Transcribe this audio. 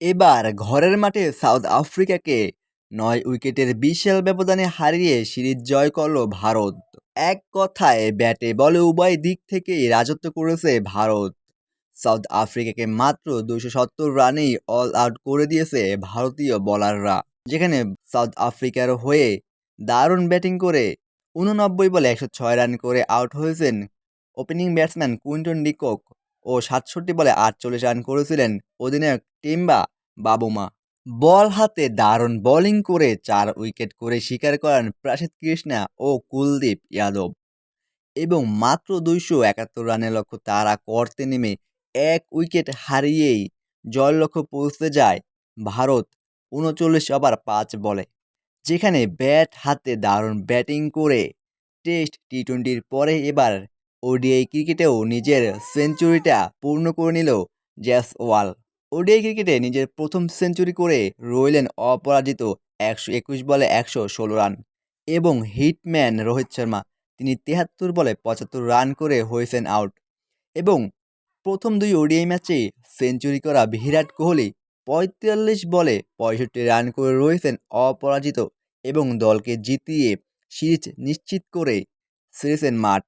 এবার ঘরের মাঠে সাউথ আফ্রিকাকে নয় উইকেটের বিশাল ব্যবধানে হারিয়ে সিরিজ জয় করল ভারত। এক কথায়, ব্যাটে বলে উভয় দিক থেকেই রাজত্ব করেছে ভারত। সাউথ আফ্রিকাকে মাত্র দুশো সত্তর রানেই অল আউট করে দিয়েছে ভারতীয় বোলাররা, যেখানে সাউথ আফ্রিকার হয়ে দারুণ ব্যাটিং করে উননব্বই বলে একশো ছয় রান করে আউট হয়েছেন opening batsman Quinton de Kock. ও সাতষট্টি বলে আটচল্লিশ রান করেছিলেন অধিনায়ক টিম্বা বাবুমা। বল হাতে দারুণ বোলিং করে চার উইকেট করে শিকার করেন প্রাসিদ কৃষ্ণা ও কুলদীপ যাদব। এবং মাত্র দুইশো একাত্তর রানের লক্ষ্য তারা করতে নেমে এক উইকেট হারিয়েই জয়ের লক্ষ্য পৌঁছতে যায় ভারত উনচল্লিশ ওভার পাঁচ বলে। যেখানে ব্যাট হাতে দারুণ ব্যাটিং করে টেস্ট টি টোয়েন্টির পরে এবার ওডিআই ক্রিকেটেও নিজের সেঞ্চুরিটা পূর্ণ করে নিল জ্যাস ওয়াল। ওডিআই ক্রিকেটে নিজের প্রথম সেঞ্চুরি করে রইলেন অপরাজিত একশো একুশ বলে একশো ষোলো রান এবং হিটম্যান রোহিত শর্মা। তিনি তেহাত্তর বলে পঁচাত্তর রান করে হয়েছেন আউট এবং প্রথম দুই ওডিআই ম্যাচে সেঞ্চুরি করা বিরাট কোহলি পঁয়তাল্লিশ বলে পঁয়ষট্টি রান করে রয়েছেন অপরাজিত এবং দলকে জিতিয়ে সিরিজ নিশ্চিত করে সেরেছেন মাঠ।